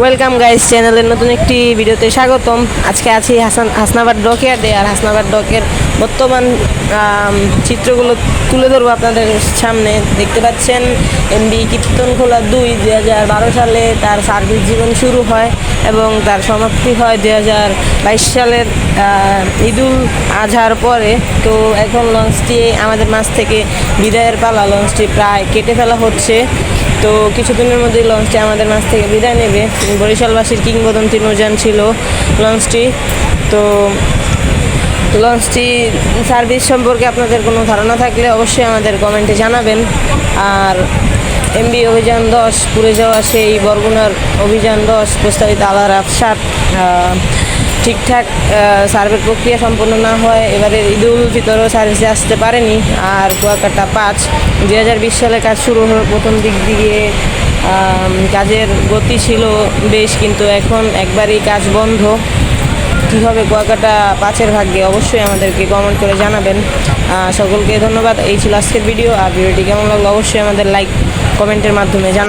Welcome guys চ্যানেলের নতুন একটি ভিডিওতে স্বাগতম। আজকে আছি হাসান হাসনাবাদ ডকেয়ার্ডে আর হাসনাবাদ ডকের বর্তমান চিত্রগুলো তুলে ধরবো আপনাদের সামনে। দেখতে পাচ্ছেন এমবি কীর্তন খোলা দুই দু সালে তার সার্ভিস জীবন শুরু হয়। এবং তার সমাপ্তি হয় দুই হাজার বাইশ সালের ঈদুল আজহার পরে। তো এখন লঞ্চটি, আমাদের মাছ থেকে বিদায়ের পালা, লঞ্চটি প্রায় কেটে ফেলা হচ্ছে। তো কিছুদিনের মধ্যেই লঞ্চটি আমাদের মাছ থেকে বিদায় নেবে। বরিশালবাসীর কিংবদন্তি নৌযান ছিল লঞ্চটি। তো লঞ্চটি সার্ভিস সম্পর্কে আপনাদের কোনো ধারণা থাকলে অবশ্যই আমাদের কমেন্টে জানাবেন। আর এমবি অভিযান দশ, পুড়ে যাওয়া সেই বরগুনার অভিযান দশ, প্রস্তাবিত আলার আফসার ঠিকঠাক সার্ভের প্রক্রিয়া সম্পন্ন না হয়, এবারে ঈদুল ফিতরও সার্ভিসে আসতে পারেনি। আর কুয়াকাটা পাঁচ, দুই হাজার বিশ সালে কাজ শুরু হলো, প্রথম দিক দিয়ে কাজের গতি ছিল বেশ, কিন্তু এখন একবারই কাজ বন্ধ। কী হবে কুয়াকাটা পাঁচের ভাগ্যে, অবশ্যই আমাদেরকে কমেন্ট করে জানাবেন। সকলকে ধন্যবাদ, এই ছিল আজকের ভিডিও আর ভিডিওটি কেমন লাগল, অবশ্যই আমাদের লাইক কমেন্টের মাধ্যমে জানা